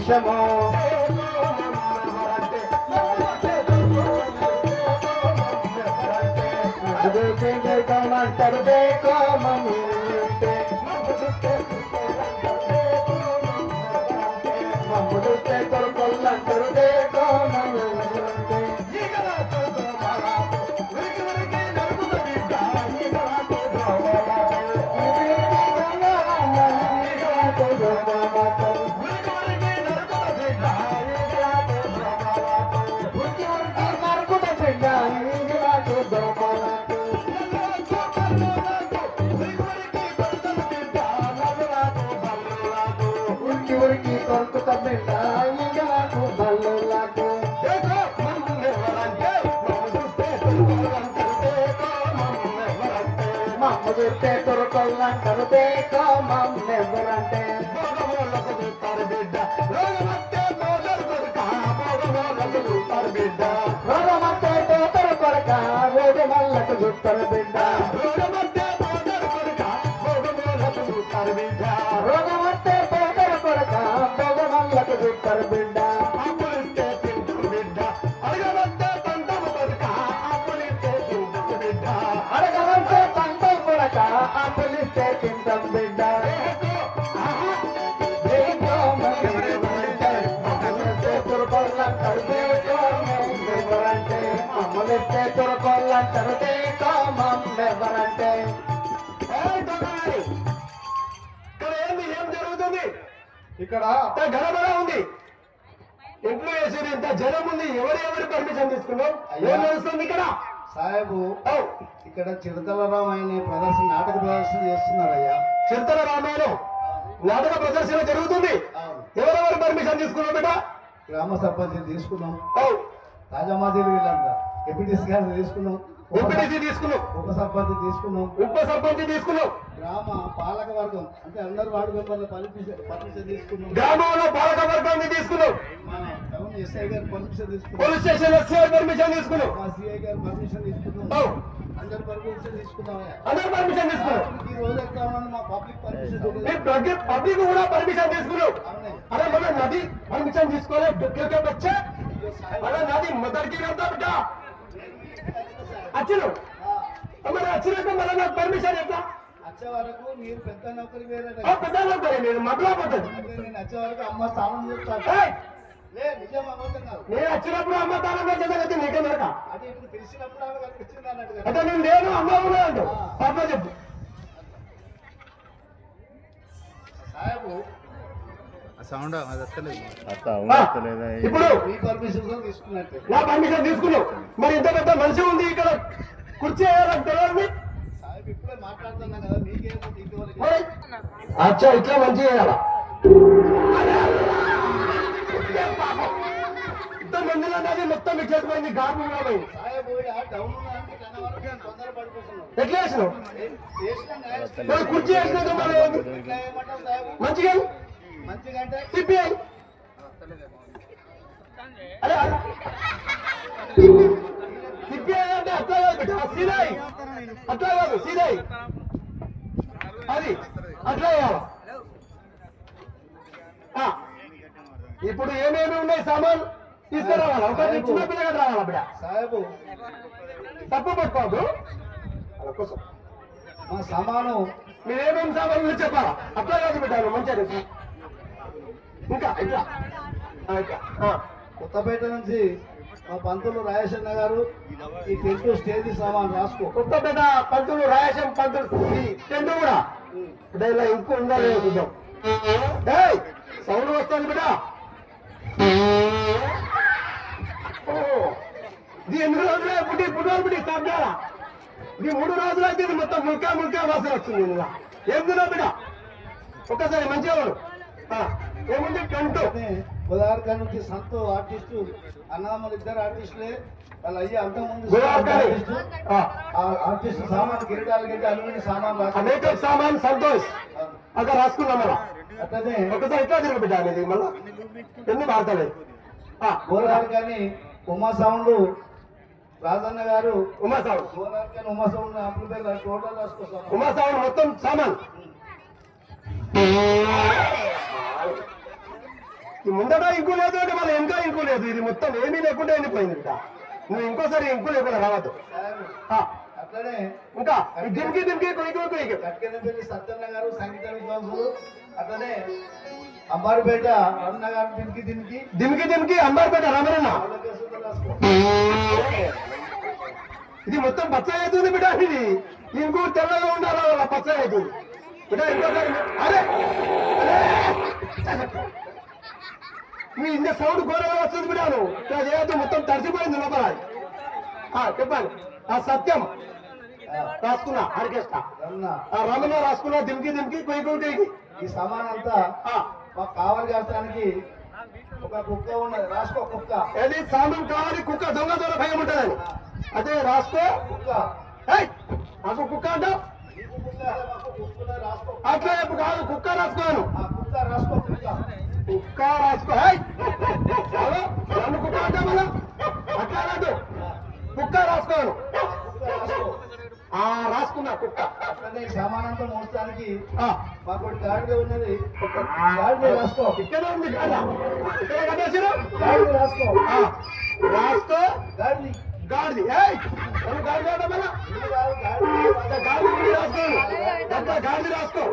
விஷமோ ಲೋಕದೂತೆ ದೊರಕಲ್ಲ ಕರದೆ ಕಾಮಮ್ಮೆ ಬರಂತೆ ಭೋಗವೋ ಲೋಕದೂತರ ಬಿಡ್ಡ ರೋಗ ಮತ್ತೆ ಮೋದರ್ ಕೊರಕ ಭೋಗವೋ ಲೋಕದೂತರ ಬಿಡ್ಡ ರೋಗ ಮತ್ತೆ ಮೋದರ್ ಕೊರಕ ಭೋಗವೋ ಲೋಕದೂತರ ಬಿಡ್ಡ ರೋಗ ಮತ್ತೆ జరుగుతుంది. ఇక్కడ గడబడ ఉంది. ఇంట్లో వేసిన ఇంత జనం ఉంది. ఎవరు ఎవరు పర్మిషన్ తీసుకున్నావు? ఏం నడుస్తుంది ఇక్కడ? సాహెబు ఇక్కడ చిరతల రామాయణ ప్రదర్శన నాటక ప్రదర్శన చేస్తున్నారయ్యా. చిరుతల రామాయణం నాటక ప్రదర్శన జరుగుతుంది. ఎవరెవరు పర్మిషన్ తీసుకున్నావు బిడ్డ? గ్రామ సర్పంచ్ తీసుకున్నాం. ఔ, రాజమాజీలు వీళ్ళంతా. ఎంపీటీసీ గారిని తీసుకున్నాం. ఉప ఎంపీటీసీ తీసుకున్నావు ఉప సర్పంచ్ తీసుకున్నాం. ఉప సర్పంచ్ తీసుకున్నావు గ్రామ పాలక వర్గం అంటే అందరు వార్డు మెంబర్లు పర్మిషన్ పర్మిషన్ తీసుకున్నాం. గ్రామంలో పాలక వర్గాన్ని తీసుకున్నావు మన టౌన్ ఎస్ఐ గారు పర్మిషన్ తీసుకున్నాం. పోలీస్ స్టేషన్ ఎస్ఐ పర్మిషన్ తీసుకున్నావు మా సిఐ గారు పర్మిషన్ తీసుకున్నాం. అందరు పర్మిషన్ అందరు పర్మిషన్ ఈ రోజు మా పబ్లిక్ పర్మిషన్ కూడా పర్మిషన్ అవునయ్య అరే మన నది పర్మిషన్ తీసుకోలే క్రికెట్ వచ్చే. నది మొదటికి వెళ్తా బిడ్డ అచ్చును మరి వచ్చినాక మళ్ళీ నాకు పర్మిషన్ ఎట్లా? వచ్చే వరకు మీరు పెద్ద నౌకరి వేరే పెద్దలో పోయి నేను మగ్గులో పోతుంది నేను వచ్చే వరకు అమ్మ స్నానం చేస్తాను. ఏయ్, లే నిజం అబద్ధం కాదు. నేను వచ్చినప్పుడు అమ్మ తాళం వచ్చేసరికి నీకే మెరక అది ఇప్పుడు తెలిసినప్పుడు ఆమె కనిపించింది అన్నట్టు కదా. అంటే నేను నేను అమ్మ ఉన్నా అంటూ పాప చెప్పు. సాహెబు సౌండ్ అది వస్తలేదు. ఇప్పుడు మీ పర్మిషన్ తీసుకున్నట్టే. నా పర్మిషన్ తీసుకున్నావు. మరి ఇంత పెద్ద మనిషి ఉంది ఇక్కడ. కుర్చీ తెలియదు. సాహెబ్ ఇప్పుడే మాట్లాడుతున్నా కదా మీకేమో ఇంకోటి మరి అచ్చా ఇట్లా మంచి చేయాలా? ఇంత మందిలో నాది మొత్తం ఇట్లా పోయింది గార్పు కూడా పోయింది. ఎట్లా వేసినావు కుర్చీ సాహెబు? మంచిగా? అట్లా కాదు సీదాయి. అట్లా అది. ఇప్పుడు ఏమేమి ఉన్నాయి సామాన్? తీసుకురావాలా? ఒక చిన్న పిల్లగా రావాలా బిడ్డ? సాహెబు. తప్పు పట్టుకోవద్దు. అలా కోసం. మా సమానం మీరేమేమి సామాన్లు చెప్పాలా? అట్లా కాదు బిడ్డ మంచిగా ఇట్లా ఇట్లా. కొత్తపేట నుంచి మా పంతులు రాజేశన్న గారు ఈ టెంట్ స్టేజ్ సామాన్ రాసుకో. కొత్తపేట పంతులు రాయసం పంతులు టెంట్ కూడా? అంటే ఇలా ఇంకో ఉందా లేదా చూద్దాం. సౌండ్ వస్తుంది బిడ్డ. ఇది ఎన్ని రోజులు పుట్టి పుట్టిన చేయాలా ఇది మూడు రోజులు అయితే ఇది మొత్తం ముల్కా ముల్కా వాసన వస్తుంది ఇందులో ఏం తిన్నావు బిడ్డ? ఒక్కసారి మంచిగా వాడు గోదావరికాడ నుంచి సంతో ఆర్టిస్టు అన్నదమ్ములు ఇద్దరు ఆర్టిస్టులే వాళ్ళ అయ్యి అంత ముందు గోదావరికాడ. ఆ, ఆ ఆర్టిస్ట్ సామాన్ కిరీటాలు అల్లుమిని సామాన్ మేకప్ సామాన్ సంతోష్. అక్కడ రాసుకున్నాం అట్లనే ఒకసారి తిరగ మళ్ళా? ఎన్ని గోదావరికాని ఉమా సౌండ్ రాజన్న గారు ఉమా సాగు గోదావరికాని ఉమా సౌండ్ అంప్లిఫైర్ టోటల్ మొత్తం సామాన్. ఈ ముందట ఇంకు లేదు అంటే మళ్ళీ ఇంకా ఇంకు లేదు. ఇది మొత్తం ఏమీ లేకుండా ఎండిపోయింది బిడ్డ. నువ్వు ఇంకోసారి ఇంకు లేకుండా రావద్దు. ఇంకా ఈ దింకి దింకి కొయ్యి కొయ్యి సత్యన్న గారు సంగీత విద్వాంసులు అట్లనే అంబారిపేట అన్న గారు దీనికి దీనికి అంబార్పేట రమరన్న. ఇది మొత్తం పచ్చ అవుతుంది బిడ్డ ఇది. ఇంకో తెల్లగా ఉండాలి పచ్చ అవుతుంది బిడ్డ ఇంకోసారి అరే! మీ ఇంత సౌండ్ ఘోరంగా వస్తుంది ఇట్లా చేయొద్దు మొత్తం తడిచిపోయింది లోపల. చెప్పాలి. ఆ సత్యం. రాసుకున్నా ఆర్కెస్ట్రా రమణ. ఆ రమణ రాసుకున్నా దిమ్కి దిమ్కి కొయ్యి ఈ సామాన్ అంతా మాకు కావాలి కావడానికి ఒక కుక్క ఉన్నది. రాసుకో కుక్క. ఏది? సామాన్ కావాలి కుక్క దొంగ దొంగ భయం ఉంటుందని. అదే రాసుకో. కుక్క! నాకు కుక్క అంటావు అట్లా కాదు కుక్క రాసుకోను. కుక్క రాసుకో కుక్క రాసుకో? నన్ను కుక్క అంటే మళ్ళా? అట్లా కాదు. కుక్క రాసుకోను ఆ కుక్క రాసుకో ఆ రాసుకున్నా కుక్క. సామానంతా మోస్తానికి ఆ, మాకు గాడిద ఉన్నది. గాడిద రాసుకో. ఇక్కడే ఉంది కాదా. ఇక్కడ కట్టేసిరు. గాడిద రాసుకో. ఆ, రాసుకో. గాడిది. గాడిది. ఏయ్! నన్ను గాడిద అంటే మళ్ళా? గాడిద గాడిది గుడి రాసుకో. అట్లా గాడిది రాసుకో.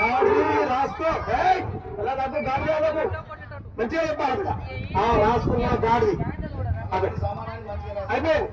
గాడిది రాసుకో. ఏయ్! నాకు గాడిది మంచిగా చెప్పాలి అక్కడ. రాసుకున్నా గాడిది. అయిపోయింది.